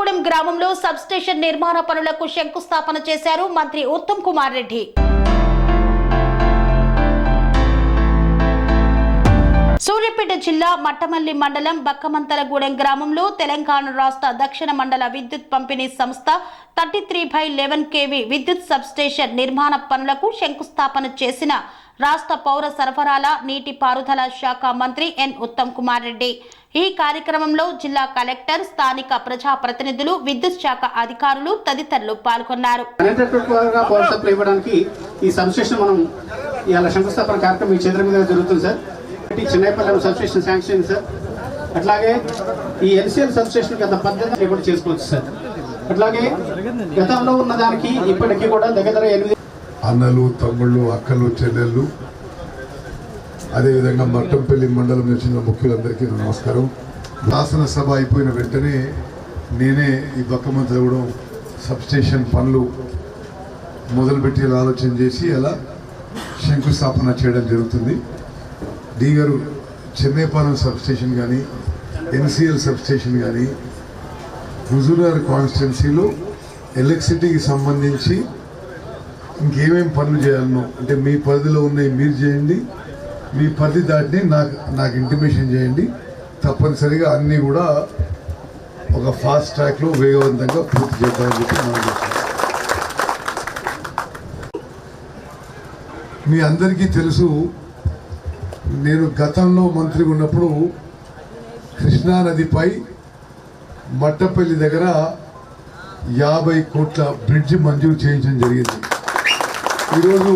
బక్కమంతలగూడెం గ్రామంలో సబ్స్టేషన్ నిర్మాణ పనులకు శంకుస్థాపన చేశారు మంత్రి ఉత్తమ్ కుమార్ రెడ్డి. సూర్యాపేట జిల్లా మట్టమల్లి మండలం బక్కమంతలగూడెం గ్రామంలో తెలంగాణ రాష్ట్ర దక్షిణ మండల విద్యుత్ పంపిణీ సంస్థ thirty three by eleven KV విద్యుత్ సబ్స్టేషన్ నిర్మాణ పనులకు శంకుస్థాపన చేసిన రాష్ట్ర పౌర సరఫరాల నీటిపారుదల శాఖ మంత్రి ఎన్ ఉత్తమ్ కుమార్ రెడ్డి. ఈ కార్యక్రమంలో జిల్లా కలెక్టర్ స్థానిక ప్రజా ప్రతినిధులు విద్యుత్ శాఖ అధికారులు తదితరులు పాల్గొన్నారు. ఈ సబ్స్టేషన్ మనం ఇవాళ శంకుస్థాపన కార్యక్రమం ఈ చేతుల మీద జరుగుతుంది సార్. ఈ చిన్నపల్లి సబ్స్టేషన్ శాంక్షన్ అయింది సార్. అట్లాగే ఈ ఎల్సీఎల్ సబ్స్టేషన్ గత పద్ధతి కూడా చేసుకోవచ్చు సార్. అట్లాగే గతంలో ఉన్న దానికి ఇప్పటికీ కూడా దగ్గర దగ్గర ఎనిమిది అన్నలు తమ్ముళ్ళు అక్కలు చెల్లెళ్ళు అదేవిధంగా మట్టంపల్లి మండలం వచ్చిన ముఖ్యులందరికీ నమస్కారం. శాసనసభ అయిపోయిన వెంటనే నేనే ఈ బక్కమంతగూడెం సబ్స్టేషన్ పనులు మొదలుపెట్టి ఆలోచన చేసి అలా శంకుస్థాపన చేయడం జరుగుతుంది. డి గారు చెన్నైపాలెం సబ్స్టేషన్ కానీ ఎన్సిఎల్ సబ్స్టేషన్ కానీ హుజూర్నగర్ కాన్స్టిట్యున్సీలో ఎలక్ట్రిసిటీకి సంబంధించి ఇంకేమేమి పనులు చేయాలనో అంటే మీ పరిధిలో ఉన్నాయి మీరు చేయండి. మీ పరిధి దాటిని నాకు నాకు ఇంటిమేషన్ చేయండి. తప్పనిసరిగా అన్నీ కూడా ఒక ఫాస్ట్ ట్రాక్లో వేగవంతంగా పూర్తి చేద్దామని చెప్పి మనం మీ అందరికీ తెలుసు నేను గతంలో మంత్రిగా ఉన్నప్పుడు కృష్ణా నదిపై మట్టపల్లి దగ్గర యాభై కోట్ల బ్రిడ్జ్ మంజూరు చేయించడం జరిగింది. ఈరోజు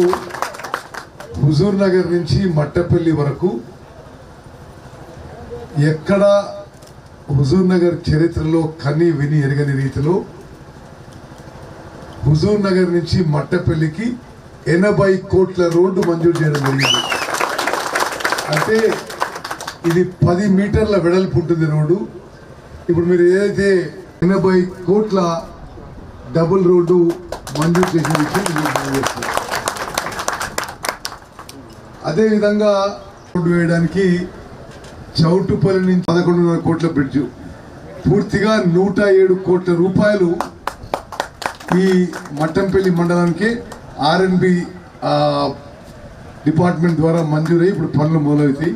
హుజూర్ నగర్ నుంచి మట్టపల్లి వరకు ఎక్కడ హుజూర్ నగర్ చరిత్రలో కని విని ఎరగని రీతిలో హుజూర్ నగర్ నుంచి మట్టపల్లికి ఎనభై కోట్ల రోడ్డు మంజూరు చేయడం జరిగింది. అంటే ఇది పది మీటర్ల వెడల్పు ఉంటుంది రోడ్డు. ఇప్పుడు మీరు ఏదైతే ఎనభై కోట్ల డబుల్ రోడ్డు మంజూరు చేసిన విషయం అదేవిధంగా రోడ్డు వేయడానికి చౌటుపల్లి నుంచి పదకొండున్నర కోట్ల బ్రిడ్జ్. పూర్తిగా నూట ఏడు కోట్ల రూపాయలు ఈ మట్టంపల్లి మండలానికి ఆర్ఎన్బి డిపార్ట్మెంట్ ద్వారా మంజూరై ఇప్పుడు పనులు మొదలవుతాయి.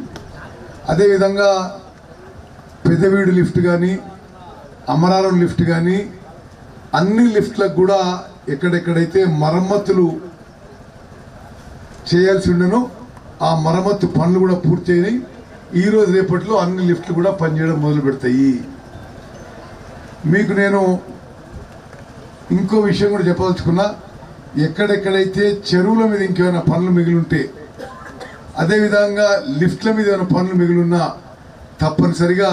అదేవిధంగా పెదవీడు లిఫ్ట్ కానీ అమరారం లిఫ్ట్ కానీ అన్ని లిఫ్ట్లకు కూడా ఎక్కడెక్కడైతే మరమ్మతులు చేయాల్సి ఉండనో ఆ మరమ్మత్తు పనులు కూడా పూర్తయినాయి. ఈరోజు ఈ రోజు రేపట్లో అన్ని లిఫ్ట్లు కూడా పనిచేయడం మొదలు పెడతాయి. మీకు నేను ఇంకో విషయం కూడా చెప్పదలుచుకున్నా. ఎక్కడెక్కడైతే చెరువుల మీద ఇంకేమైనా పనులు మిగిలింటే అదేవిధంగా లిఫ్ట్ల మీద ఏమైనా పనులు మిగిలి ఉన్నా తప్పనిసరిగా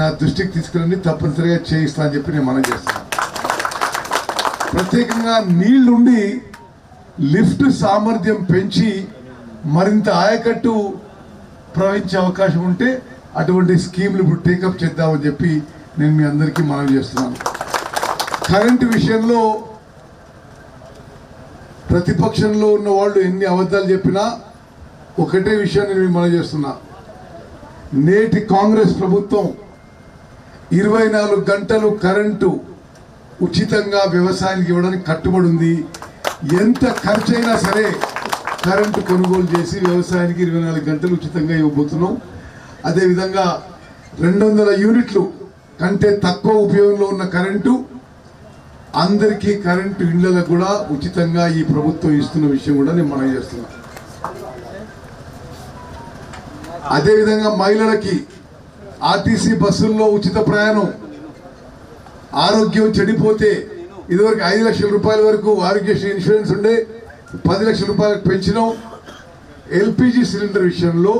నా దృష్టికి తీసుకురండి తప్పనిసరిగా చేయిస్తా అని చెప్పి నేను మనం చేస్తాను ప్రత్యేకంగా నీళ్ళుండి లిఫ్ట్ సామర్థ్యం పెంచి మరింత ఆయకట్టు ప్రవహించే అవకాశం ఉంటే అటువంటి స్కీమ్లు ఇప్పుడు టేకప్ చేద్దామని చెప్పి నేను మీ అందరికీ మనవి చేస్తున్నాను. కరెంటు విషయంలో ప్రతిపక్షంలో ఉన్న వాళ్ళు ఎన్ని అబద్ధాలు చెప్పినా ఒకటే విషయాన్ని నేను మనవి చేస్తున్నా. నేటి కాంగ్రెస్ ప్రభుత్వం ఇరవై నాలుగు గంటలు కరెంటు ఉచితంగా వ్యవసాయానికి ఇవ్వడానికి కట్టుబడి ఉంది. ఎంత ఖర్చు అయినా సరే కరెంటు కొనుగోలు చేసి వ్యవసాయానికి ఇరవై నాలుగు గంటలు ఉచితంగా ఇవ్వబోతున్నాం. అదేవిధంగా రెండు వందల యూనిట్లు కంటే తక్కువ ఉపయోగంలో ఉన్న కరెంటు అందరికీ కరెంటు ఇళ్ళకు కూడా ఉచితంగా ఈ ప్రభుత్వం ఇస్తున్న విషయం కూడా నేను మనం చేస్తున్నా. అదేవిధంగా మహిళలకి ఆర్టీసీ బస్సుల్లో ఉచిత ప్రయాణం ఆరోగ్యం చెడిపోతే ఇదివరకు ఐదు లక్షల రూపాయల వరకు ఆరోగ్యశ్రీ ఇన్సూరెన్స్ ఉండే పది లక్షల రూపాయలకు పెంచినాం. ఎల్పిజి సిలిండర్ విషయంలో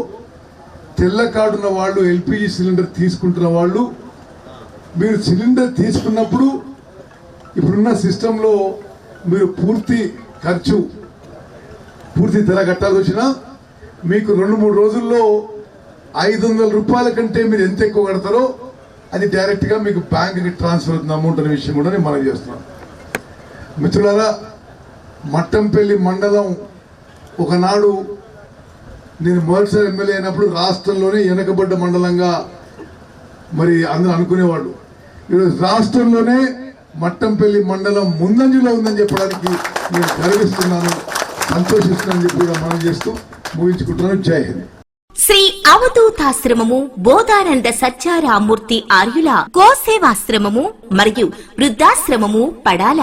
తెల్ల కార్డున్న వాళ్ళు ఎల్పిజి సిలిండర్ తీసుకుంటున్న వాళ్ళు మీరు సిలిండర్ తీసుకున్నప్పుడు ఇప్పుడున్న సిస్టంలో మీరు పూర్తి ఖర్చు పూర్తి ధర కట్టాల్సి వచ్చినా మీకు రెండు మూడు రోజుల్లో ఐదు వందల రూపాయల కంటే మీరు ఎంత ఎక్కువ కడతారో అది డైరెక్ట్గా మీకు బ్యాంకుకి ట్రాన్స్ఫర్ అవుతుంది అమౌంట్ అనే విషయం కూడా నేను మనం చేస్తున్నాను. మిత్రులారా మట్టంపల్లి మండలం ఒకనాడు నేను మొదటిసారి ఎమ్మెల్యే అయినప్పుడు రాష్ట్రంలోనే వెనకబడ్డ మండలంగా మరి అందరూ అనుకునేవాళ్ళు. ఈరోజు రాష్ట్రంలోనే మట్టంపల్లి మండలం ముందంజలో ఉందని చెప్పడానికి నేను గర్విస్తున్నాను సంతోషిస్తున్నాను చెప్పి కూడా మనం చేస్తూ ముగించుకుంటున్నాను. జై హింద్. శ్రీ అవధూతాశ్రమము బోధానంద సత్యారామూర్తి ఆర్యుల గోసేవాశ్రమము మరియు వృద్ధాశ్రమము పడాల.